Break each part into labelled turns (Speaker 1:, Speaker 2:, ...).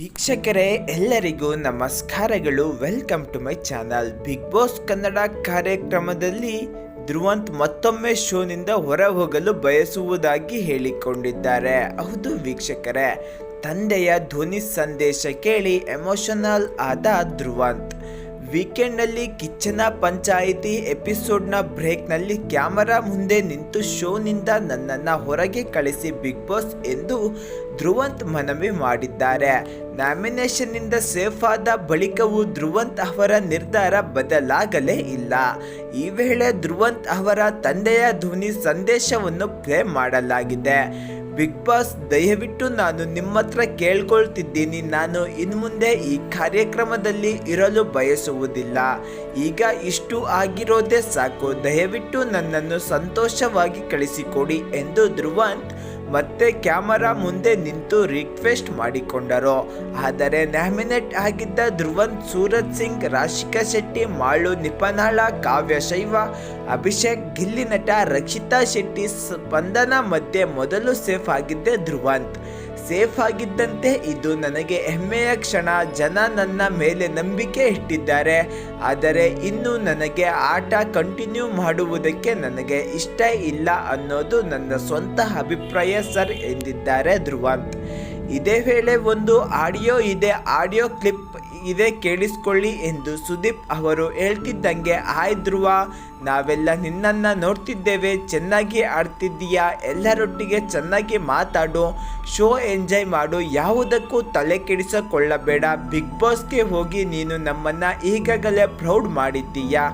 Speaker 1: ವೀಕ್ಷಕರೇ, ಎಲ್ಲರಿಗೂ ನಮಸ್ಕಾರಗಳು. Welcome to my channel Bigg Boss Kannada ಕಾರ್ಯಕ್ರಮದಲ್ಲಿ ಧ್ರುವಂತ್ ಮತ್ತೊಮ್ಮೆ ಶೋನಿಂದ ಹೊರ ಹೋಗಲು ಬಯಸುವುದಾಗಿ ಹೇಳಿಕೊಂಡಿದ್ದಾರೆ. ಹೌದು ವೀಕ್ಷಕರೇ, ತಂದೆಯ ಧ್ವನಿ ಸಂದೇಶ ಕೇಳಿ ಎಮೋಷನಲ್ ಆದ ಧ್ರುವಂತ್. ವೀಕೆಂಡ್ನಲ್ಲಿ ಕಿಚ್ಚನ ಪಂಚಾಯಿತಿ ಎಪಿಸೋಡ್ನ ಬ್ರೇಕ್ನಲ್ಲಿ ಕ್ಯಾಮರಾ ಮುಂದೆ ನಿಂತು ಶೋನಿಂದ ನನ್ನನ್ನು ಹೊರಗೆ ಕಳಿಸಿ ಬಿಗ್ ಬಾಸ್ ಎಂದು ಧ್ರುವಂತ್ ಮನವಿ ಮಾಡಿದ್ದಾರೆ. ನಾಮಿನೇಷನ್ನಿಂದ ಸೇಫ್ ಆದ ಬಳಿಕವೂ ಧ್ರುವಂತ್ ಅವರ ನಿರ್ಧಾರ ಬದಲಾಗಲೇ ಇಲ್ಲ. ಈ ವೇಳೆ ಧ್ರುವಂತ್ ಅವರ ತಂದೆಯ ಧ್ವನಿ ಸಂದೇಶವನ್ನು ಪ್ಲೇ ಮಾಡಲಾಗಿದೆ. ಬಿಗ್ ಬಾಸ್ ದಯವಿಟ್ಟು ನಾನು ನಿಮ್ಮ ಹತ್ರ ಕೇಳ್ಕೊಳ್ತಿದ್ದೀನಿ. ನಾನು ಇನ್ನು ಮುಂದೆ ಈ ಕಾರ್ಯಕ್ರಮದಲ್ಲಿ ಇರಲು ಬಯಸುವುದಿಲ್ಲ. ಈಗ ಇಷ್ಟು ಆಗಿರೋದೇ ಸಾಕು. ದಯವಿಟ್ಟು ನನ್ನನ್ನು ಸಂತೋಷವಾಗಿ ಕಳಿಸಿಕೊಡಿ ಎಂದು ಧ್ರುವಂತ್ ಮತ್ತೆ ಕ್ಯಾಮರಾ ಮುಂದೆ ನಿಂತು ರಿಕ್ವೆಸ್ಟ್ ಮಾಡಿಕೊಂಡರು. ಆದರೆ ನ್ಯಾಮಿನೇಟ್ ಆಗಿದ್ದ ಧ್ರುವಂತ್ ಸೂರಜ್ ಸಿಂಗ್, ರಾಶಿಕಾ ಶೆಟ್ಟಿ, ಮಾಳು, ನಿಪನಾಳ, ಕಾವ್ಯ ಶೈವ, ಅಭಿಷೇಕ್, ಗಿಲ್ಲಿ ನಟ ರಕ್ಷಿತಾ ಶೆಟ್ಟಿ ಸ್ಪಂದನ ಮಧ್ಯೆ ಮೊದಲು ಸೇಫ್ ಆಗಿದ್ದೆ ಧ್ರುವಂತ್. ಸೇಫ್ ಆಗಿದ್ದಂತೆ ಇದು ನನಗೆ ಹೆಮ್ಮೆಯ ಕ್ಷಣ. ಜನ ನನ್ನ ಮೇಲೆ ನಂಬಿಕೆ ಇಟ್ಟಿದ್ದಾರೆ. ಆದರೆ ಇನ್ನು ನನಗೆ ಆಟ ಕಂಟಿನ್ಯೂ ಮಾಡುವುದಕ್ಕೆ ನನಗೆ ಇಷ್ಟ ಇಲ್ಲ ಅನ್ನೋದು ನನ್ನ ಸ್ವಂತ ಅಭಿಪ್ರಾಯ ಸರ್ ಎಂದಿದ್ದಾರೆ ಧ್ರುವಂತ್ ಇದೇ ವೇಳೆ ಒಂದು ಆಡಿಯೋ ಇದೆ, ಆಡಿಯೋ ಕ್ಲಿಪ್ ಇದೆ ಕೇಳಿಸ್ಕೊಳ್ಳಿ ಎಂದು ಸುದೀಪ್ ಅವರು ಹೇಳ್ತಿದ್ದಂಗೆ, ಹಾಯ್ ಧ್ರುವ, ನಾವೆಲ್ಲ ನಿನ್ನನ್ನು ನೋಡ್ತಿದ್ದೇವೆ, ಚೆನ್ನಾಗಿ ಆಡ್ತಿದ್ದೀಯಾ? ಎಲ್ಲರೊಟ್ಟಿಗೆ ಚೆನ್ನಾಗಿ ಮಾತಾಡು, ಶೋ ಎಂಜಾಯ್ ಮಾಡು, ಯಾವುದಕ್ಕೂ ತಲೆ ಕೆಡಿಸಿಕೊಳ್ಳಬೇಡ, ಬಿಗ್ ಬಾಸ್ಗೆ ಹೋಗಿ ನೀನು ನಮ್ಮನ್ನು ಈಗಾಗಲೇ ಪ್ರೌಡ್ ಮಾಡಿದ್ದೀಯಾ?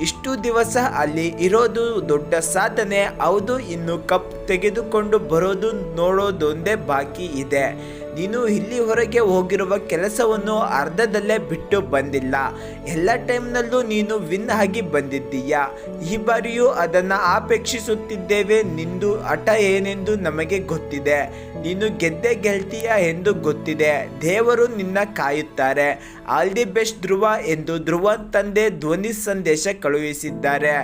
Speaker 1: ಇಷ್ಟು ದಿವಸ ಅಲ್ಲಿ ಇರೋದು ದೊಡ್ಡ ಸಾಧನೆ. ಹೌದು, ಇನ್ನು ಕಪ್ ತೆಗೆದುಕೊಂಡು ಬರೋದು ನೋಡೋದೊಂದೇ ಬಾಕಿ ಇದೆ. ನೀನು ಇಲ್ಲಿ ಹೊರಗೆ ಹೋಗಿರುವ ಕೆಲಸವನ್ನು ಅರ್ಧದಲ್ಲೇ ಬಿಟ್ಟು ಬಂದಿಲ್ಲ. ಎಲ್ಲ ಟೈಮ್ನಲ್ಲೂ ನೀನು ವಿನ್ ಆಗಿ ಬಂದಿದ್ದೀಯಾ? ಈ ಬಾರಿಯೂ ಅದನ್ನು ಆಪೇಕ್ಷಿಸುತ್ತಿದ್ದೇವೆ ನಿಂದು ಹಠ ಏನೆಂದು ನಮಗೆ ಗೊತ್ತಿದೆ. ನೀನು ಗೆದ್ದೆ ಗೆಲ್ತೀಯ ಎಂದು ಗೊತ್ತಿದೆ. ದೇವರು ನಿನ್ನ ಕಾಯುತ್ತಾರೆ. ಆಲ್ ದಿ ಬೆಸ್ಟ್ ಧ್ರುವ ಎಂದು ಧ್ರುವ ತಂದೆ ಧ್ವನಿ ಸಂದೇಶ ಕಳುಹಿಸಿದ್ದಾರೆ.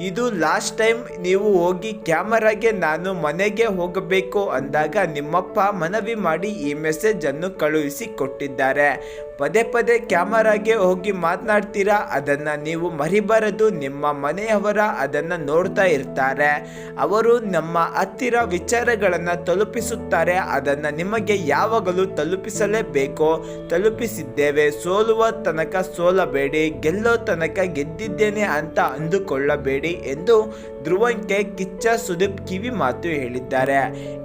Speaker 1: ಇದು ಲಾಸ್ಟ್ ಟೈಮ್ ನೀವು ಹೋಗಿ ಕ್ಯಾಮರಾಗೆ ನಾನು ಮನೆಗೆ ಹೋಗಬೇಕು ಅಂದಾಗ ನಿಮ್ಮಪ್ಪ ಮನವಿ ಮಾಡಿ ಈ ಮೆಸೇಜನ್ನು ಕಳುಹಿಸಿ ಕೊಟ್ಟಿದ್ದಾರೆ. ಪದೇ ಪದೇ ಕ್ಯಾಮರಾಗೆ ಹೋಗಿ ಮಾತನಾಡ್ತೀರಾ? ಅದನ್ನು ನೀವು ಮರಿಬಾರದು. ನಿಮ್ಮ ಮನೆಯವರ ಅದನ್ನು ನೋಡ್ತಾ ಇರ್ತಾರೆ. ಅವರು ನಮ್ಮ ಹತ್ತಿರ ವಿಚಾರಗಳನ್ನು ತಲುಪಿಸುತ್ತಾರೆ. ಅದನ್ನು ನಿಮಗೆ ಯಾವಾಗಲೂ ತಲುಪಿಸಲೇಬೇಕು. ತಲುಪಿಸಿದ್ದೇವೆ. ಸೋಲುವ ತನಕ ಸೋಲಬೇಡಿ. ಗೆಲ್ಲೋ ತನಕ ಗೆದ್ದಿದ್ದೇನೆ ಅಂತ ಅಂದುಕೊಳ್ಳಬೇಡಿ ಎಂದು ಧ್ರುವಂಕೆ ಕಿಚ್ಚ ಸುದೀಪ್ ಕಿವಿ ಮಾತು ಹೇಳಿದ್ದಾರೆ.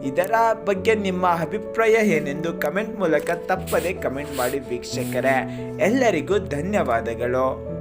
Speaker 1: ಇದರ ಬಗ್ಗೆ ನಿಮ್ಮ ಅಭಿಪ್ರಾಯ ಏನೆಂದು ಕಮೆಂಟ್ ಮೂಲಕ ತಪ್ಪದೆ ಕಮೆಂಟ್ ಮಾಡಿ ಎಲ್ಲರಿಗೂ ಧನ್ಯವಾದಗಳು.